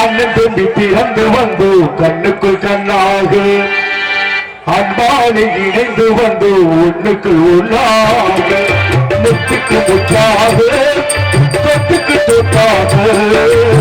அண்ணன் தம்பி பிறந்து வந்து கண்ணுக்குள் கண்ணாக. அன்பானை இணைந்து வந்து ஒண்ணுக்குள் ஒன்றாக முத்துக்கு முத்தாக தொட்டுக்கு தொட்டாக.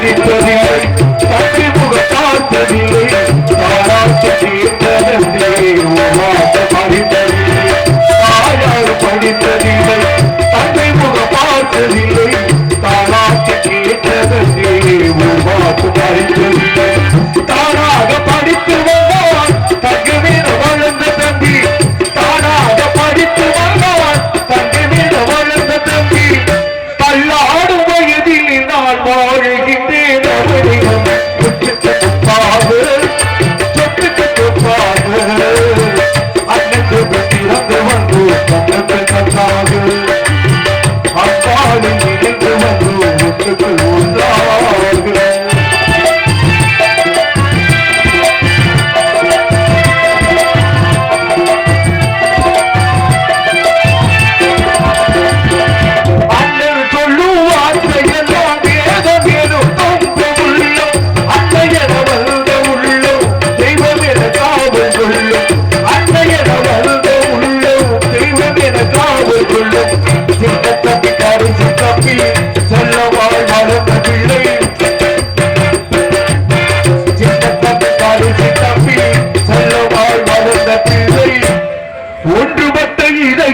சிரித்ததில்லை கட்டி முக பார்த்ததில்லை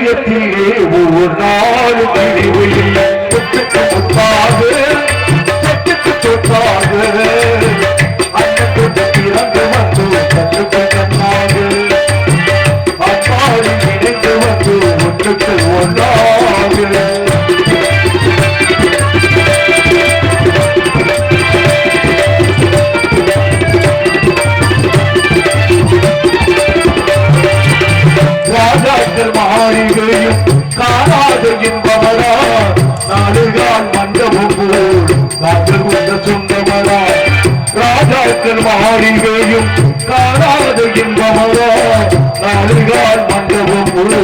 இதயத்திலே ஒவ்வொரு நாள் நினைவு காற்றில் மாறி பெய்யும் காணாத இன்பமரோ நாடுகால் மண்டபம் முழு